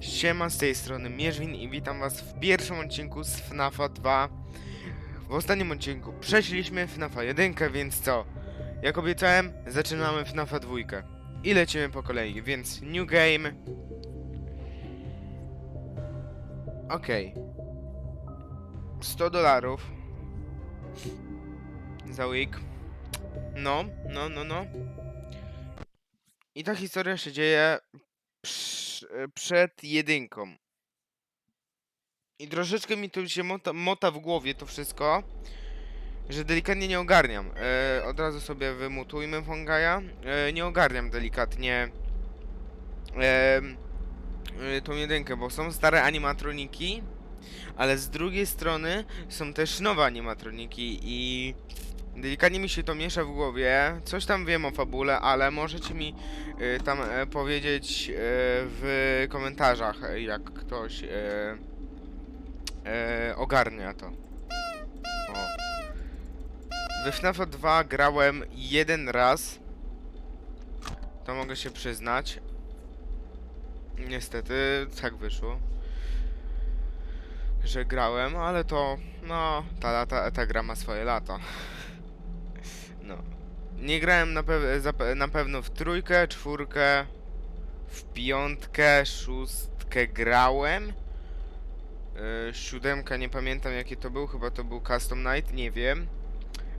Siema, z tej strony Mierzwin i witam was w pierwszym odcinku z FNAFa 2. W ostatnim odcinku przeszliśmy FNAFa 1, więc co? Jak obiecałem, zaczynamy FNAFa 2. I lecimy po kolei, więc new game. Okej. 100 dolarów. Za week. No, no, no, no. I ta historia się dzieje przed jedynką. I troszeczkę mi tu się mota, mota w głowie to wszystko, że delikatnie nie ogarniam. E, od razu sobie wymutujmy Fongaja. E, nie ogarniam delikatnie e, e, tą jedynkę, bo są stare animatroniki, ale z drugiej strony są też nowe animatroniki i delikatnie mi się to miesza w głowie. Coś tam wiem o fabule, ale możecie mi y, tam e, powiedzieć e, w komentarzach, jak ktoś e, e, ogarnia to. O. We FNAF 2 grałem jeden raz. To mogę się przyznać. Niestety, tak wyszło. Że grałem, ale to, no, ta, lata, ta gra ma swoje lata. No. Nie grałem na, na pewno w trójkę, czwórkę, w piątkę, szóstkę grałem. Yy, siódemka, nie pamiętam jaki to był, chyba to był Custom Night, nie wiem.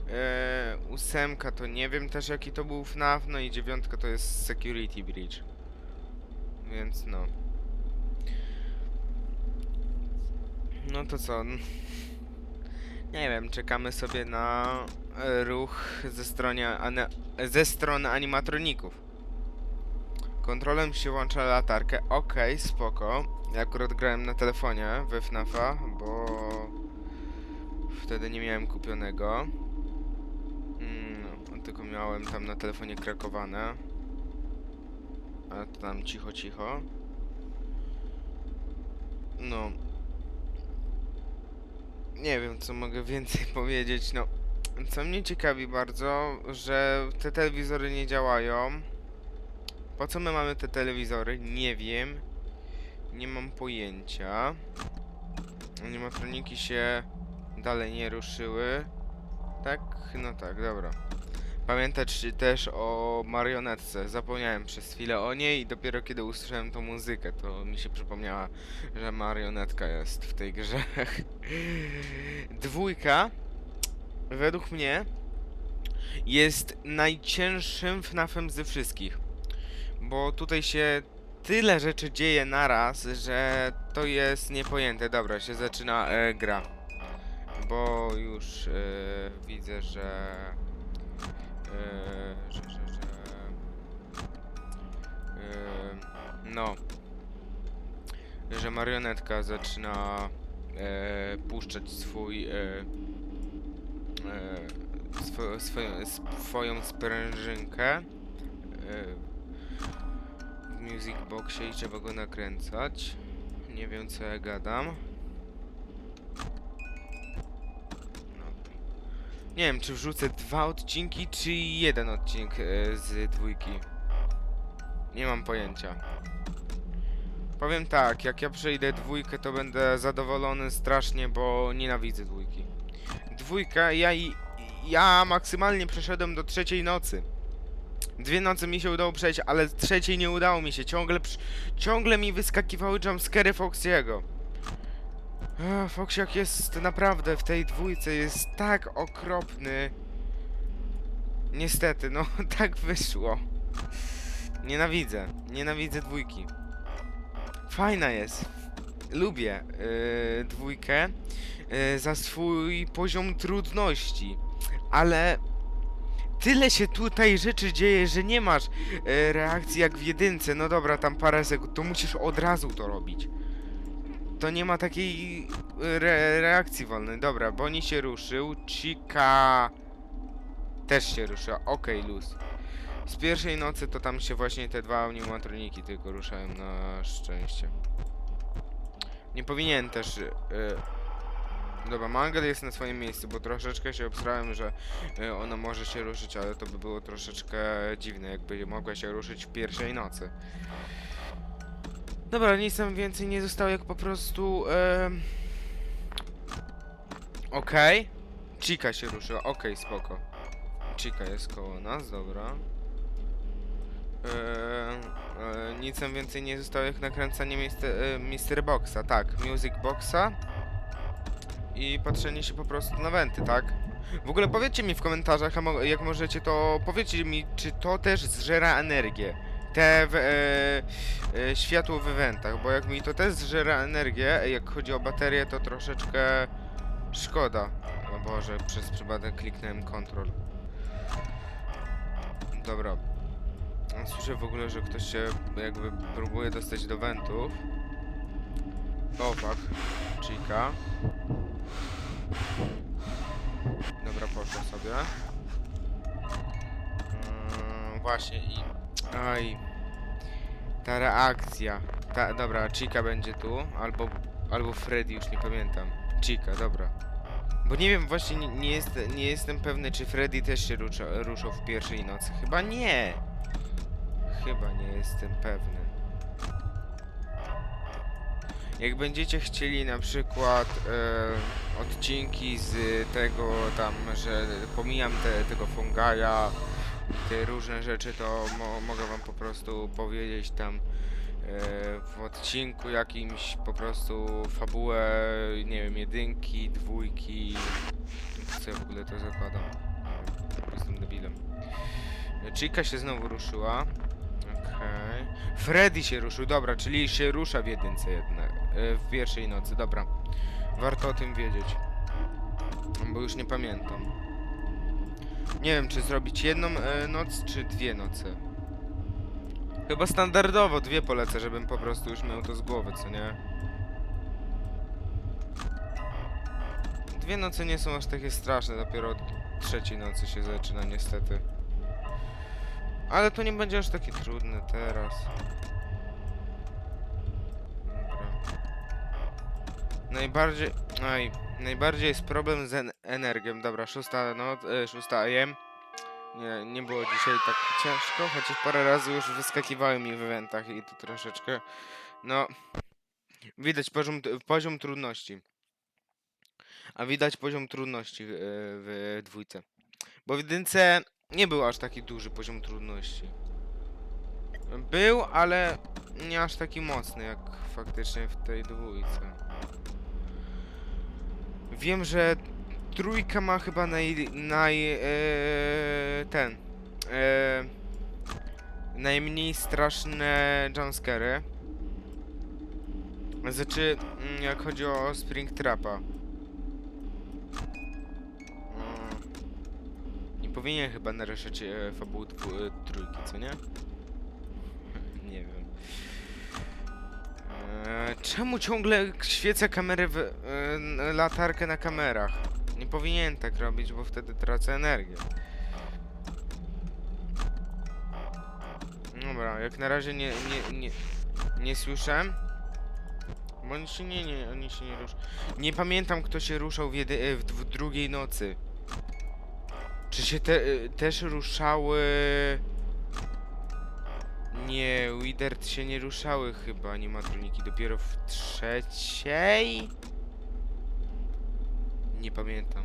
Yy, ósemka to nie wiem też jaki to był FNAF, no i dziewiątka to jest Security Breach. Więc no. No to co? Nie wiem, czekamy sobie na ruch ze strony, ane, ze strony animatroników. Kontrolem się włącza latarkę. Okej, spoko. Ja akurat grałem na telefonie we FNAFa, bo wtedy nie miałem kupionego. Mm, tylko miałem tam na telefonie krakowane. A to tam cicho, cicho. No. Nie wiem, co mogę więcej powiedzieć. No, co mnie ciekawi bardzo, że te telewizory nie działają. Po co my mamy te telewizory? Nie wiem. Nie mam pojęcia. Animatroniki się dalej nie ruszyły. Tak? No tak, dobra. Pamiętać też o marionetce. Zapomniałem przez chwilę o niej i dopiero kiedy usłyszałem tą muzykę, to mi się przypomniała, że marionetka jest w tej grze. Dwójka, według mnie, jest najcięższym FNAFem ze wszystkich. Bo tutaj się tyle rzeczy dzieje naraz, że to jest niepojęte. Dobra, się zaczyna e, gra. Bo już e, widzę, że, e, że, że, że e, no, że marionetka zaczyna e, puszczać swój e, e, swo, swoją, swoją sprężynkę e, w music boxie i trzeba go nakręcać. Nie wiem co ja gadam. No. Nie wiem czy wrzucę dwa odcinki czy jeden odcinek e, z dwójki. Nie mam pojęcia. Powiem tak, jak ja przejdę dwójkę, to będę zadowolony strasznie, bo nienawidzę dwójki. Dwójka, ja i ja maksymalnie przeszedłem do trzeciej nocy. Dwie noce mi się udało przejść, ale trzeciej nie udało mi się. Ciągle, ciągle mi wyskakiwały jumpscary Foxiego. Foxiak jest naprawdę w tej dwójce jest tak okropny. Niestety, no tak wyszło. Nienawidzę, nienawidzę dwójki. Fajna jest. Lubię yy, dwójkę yy, za swój poziom trudności, ale tyle się tutaj rzeczy dzieje, że nie masz yy, reakcji jak w jedynce. No dobra, tam parę sekund, to musisz od razu to robić. To nie ma takiej re reakcji wolnej. Dobra, Boni się ruszył, Chica też się ruszyła. Okej, luz. Z pierwszej nocy to tam się właśnie te dwa animatroniki tylko ruszają na szczęście. Nie powinien też... Yy... Dobra, Mangal jest na swoim miejscu, bo troszeczkę się obstrałem, że yy, ona może się ruszyć, ale to by było troszeczkę dziwne, jakby mogła się ruszyć w pierwszej nocy. Dobra, nic nam więcej nie zostało jak po prostu... em, Okej. Chica się ruszyła, okej, spoko. Chica jest koło nas, dobra. Eee, e, nic nam więcej nie zostało jak nakręcanie mister, e, Mystery Boxa, tak, Music Boxa. I patrzenie się po prostu na wenty, tak? W ogóle powiedzcie mi w komentarzach, jak możecie, to powiedzcie mi, czy to też zżera energię. Te w, e, e, światło w wentach, bo jak mi to też zżera energię, jak chodzi o baterię, to troszeczkę szkoda. O Boże, przez przypadek kliknąłem control. Dobra. Słyszę w ogóle, że ktoś się jakby próbuje dostać do wentów. O fuck. Chica. Dobra, poszła sobie. Yy, właśnie i... Aj. Ta reakcja. Ta, dobra, Chica będzie tu, albo, albo Freddy, już nie pamiętam. Chica, dobra. Bo nie wiem, właśnie nie, jest, nie jestem pewny, czy Freddy też się rusza, ruszał w pierwszej nocy. Chyba nie. Chyba nie jestem pewny. Jak będziecie chcieli na przykład e, odcinki z tego tam, że pomijam te, tego fungaja i te różne rzeczy, to mo, mogę wam po prostu powiedzieć tam e, w odcinku jakimś po prostu fabułę, nie wiem, jedynki, dwójki. Co ja w ogóle to zakładam? Jestem debilem. Chica się znowu ruszyła. Okej. Freddy się ruszył, dobra, czyli się rusza w jedynce jednak. e, W pierwszej nocy, dobra. Warto o tym wiedzieć. Bo już nie pamiętam. Nie wiem, czy zrobić jedną e, noc, czy dwie noce. Chyba standardowo dwie polecę, żebym po prostu już miał to z głowy, co nie? Dwie noce nie są aż takie straszne, dopiero od trzeciej nocy się zaczyna niestety. Ale to nie będzie aż takie trudne teraz. Dobra. Najbardziej... Aj, najbardziej jest problem z en energią. Dobra, szósta no, e, szósta AM. Nie, nie było dzisiaj tak ciężko, chociaż parę razy już wyskakiwały mi w eventach i to troszeczkę... No... Widać poziom, poziom trudności. A widać poziom trudności w, e, w dwójce. Bo w jedynce nie był aż taki duży poziom trudności. Był, ale nie aż taki mocny jak faktycznie w tej dwójce. Wiem, że trójka ma chyba naj... naj... E, ten... E, najmniej straszne jumpscary. Znaczy, mm, jak chodzi o Springtrapa. Mm. Powinien chyba naruszać e, fabuły dwu- e, trójki, co nie? nie wiem. E, czemu ciągle świecę kamerę w, e, latarkę na kamerach? Nie powinien tak robić, bo wtedy tracę energię. Dobra, jak na razie nie, nie, nie, nie słyszę. Bo oni się nie, nie, oni się nie. Nie pamiętam kto się ruszał w, jedy, e, w, w drugiej nocy. Czy się te, y, też ruszały... Nie, Widert się nie ruszały chyba animatroniki, dopiero w trzeciej? Nie pamiętam.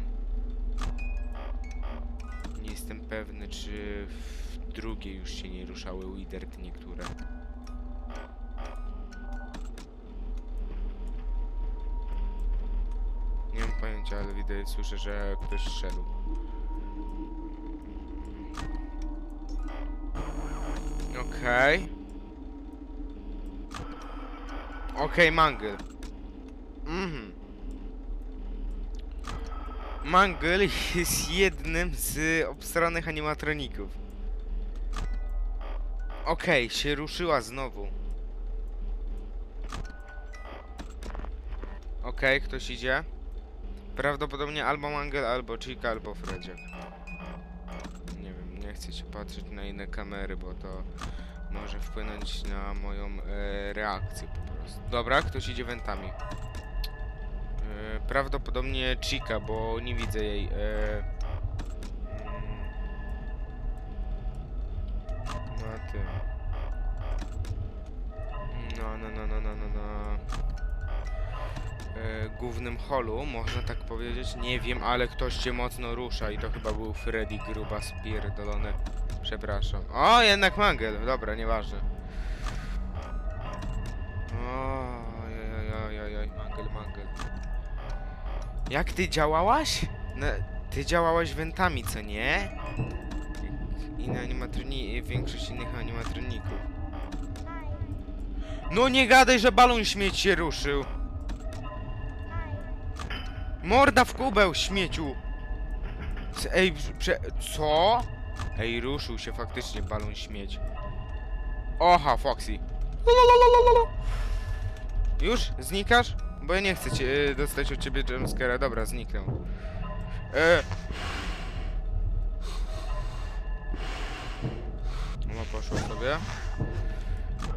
Nie jestem pewny, czy w drugiej już się nie ruszały Widert niektóre. Nie mam pojęcia, ale widać, słyszę, że ktoś szedł. Okej. Okej, Mangel. Mhm. Mangel jest jednym z obsranych animatroników. Okej, się ruszyła znowu. Okej, ktoś idzie. Prawdopodobnie albo Mangel, albo Chica, albo Fredziak. Nie wiem, nie chcę się patrzeć na inne kamery, bo to może wpłynąć na moją e, reakcję po prostu. Dobra, ktoś idzie wentami. E, prawdopodobnie Chica, bo nie widzę jej. E, głównym holu, można tak powiedzieć. Nie wiem, ale ktoś cię mocno rusza i to chyba był Freddy Gruba spierdolony. Przepraszam. O, jednak Mangel. Dobra, nieważne. Ojojojojoj, Mangel, Mangel. Jak ty działałaś? No, ty działałaś wentami, co nie? Jak Inne animatroni... większość innych animatroników. No nie gadaj, że balon śmieć się ruszył. Morda w kubeł, śmieciu! Ej, prze... Co? Ej, ruszył się faktycznie balon śmieć. Oha, Foxy. Już? Znikasz? Bo ja nie chcę cię, e, dostać od ciebie jumpscare'a. Dobra, zniknął. E... No poszło sobie.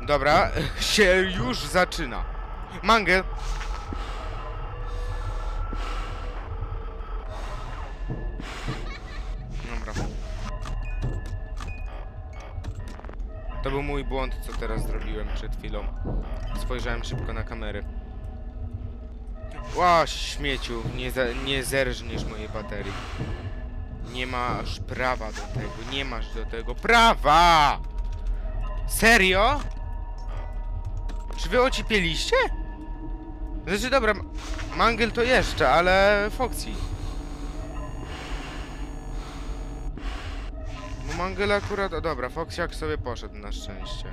Dobra, się już zaczyna. Mangel! To był mój błąd, co teraz zrobiłem przed chwilą. Spojrzałem szybko na kamery. Ła, śmieciu, nie, za, nie zerżniesz mojej baterii. Nie masz prawa do tego, nie masz do tego prawa! Serio? Czy wy ocipieliście? Znaczy dobra, M- Mangel to jeszcze, ale Foxy. Bo Mangel akurat, o dobra, Foxy sobie poszedł na szczęście.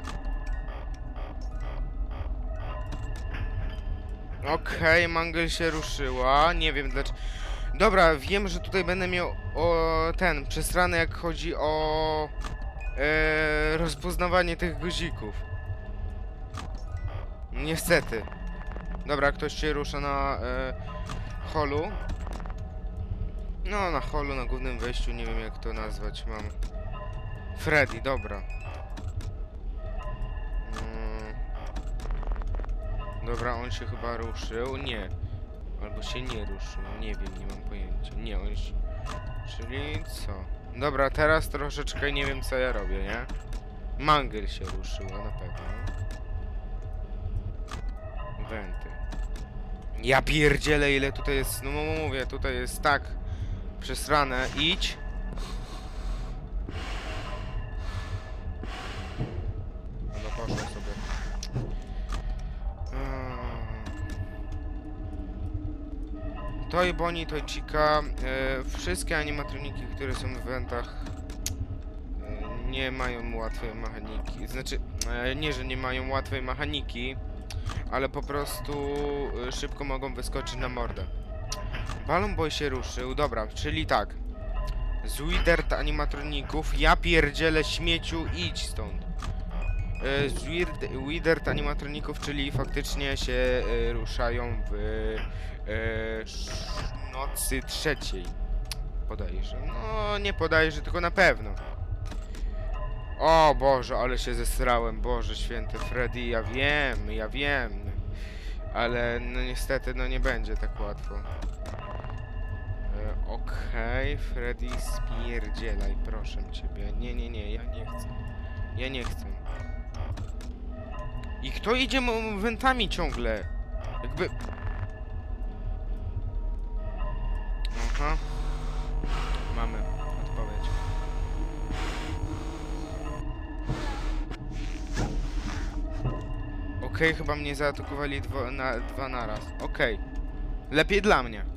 Okej, Mangel się ruszyła, nie wiem dlaczego. Dobra, wiem, że tutaj będę miał o ten, przesrany jak chodzi o e, rozpoznawanie tych guzików. Niestety. Dobra, ktoś się rusza na e, holu. No, na holu, na głównym wejściu, nie wiem jak to nazwać, mam. Freddy, dobra. Mm. Dobra, on się chyba ruszył. Nie. Albo się nie ruszył. Nie wiem, nie mam pojęcia. Nie, on się... Czyli co? Dobra, teraz troszeczkę nie wiem co ja robię, nie? Mangel się ruszyła na pewno. Wenty. Ja pierdzielę ile tutaj jest, no mówię, tutaj jest tak przesrane. Idź. Toy Bonnie, Toy Chica, e, wszystkie animatroniki, które są w wentach e, nie mają łatwej mechaniki. Znaczy, e, nie, że nie mają łatwej mechaniki, ale po prostu e, szybko mogą wyskoczyć na mordę. Balloon Boy się ruszył, dobra, czyli tak. Z animatroników, ja pierdzielę śmieciu, idź stąd. E, Z Weird- Widert animatroników, czyli faktycznie się e, ruszają w e, nocy trzeciej. Podajże. No, nie podajże, tylko na pewno. O Boże, ale się zesrałem, Boże święty Freddy, ja wiem, ja wiem. Ale no niestety, no nie będzie tak łatwo. E, Okej, Freddy, spierdzielaj, proszę ciebie. Nie, nie, nie, ja nie chcę. Ja nie chcę. I kto idzie wentami ciągle? Jakby... Aha. Mamy odpowiedź. Okej, chyba mnie zaatakowali dwo, na, dwa naraz. Okej. Lepiej dla mnie.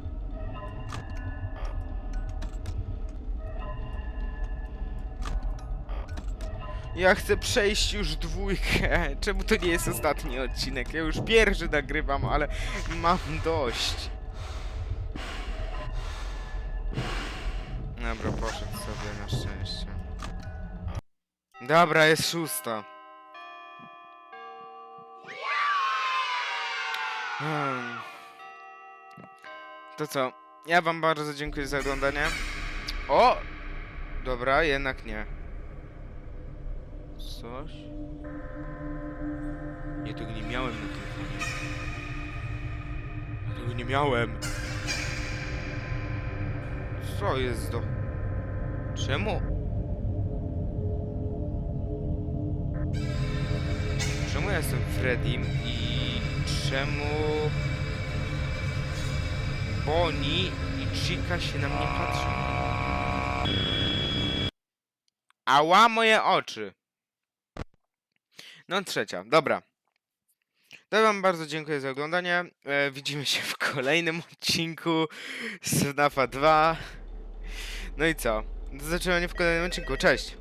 Ja chcę przejść już dwójkę. Czemu to nie jest ostatni odcinek? Ja już pierwszy nagrywam, ale mam dość. Dobra, poszedł sobie na szczęście. Dobra, jest szósta. Hmm. To co? Ja wam bardzo dziękuję za oglądanie. O! Dobra, jednak nie. Coś? Nie, tego nie miałem na telefonie. Ja tego nie miałem. Co jest do... Czemu? Czemu ja jestem Freddym i czemu... Bonnie i Chica się na mnie patrzą. Ała moje oczy. No trzecia, dobra. To wam bardzo dziękuję za oglądanie. E, widzimy się w kolejnym odcinku z FNAFa 2. No i co? Do zobaczenia w kolejnym odcinku. Cześć!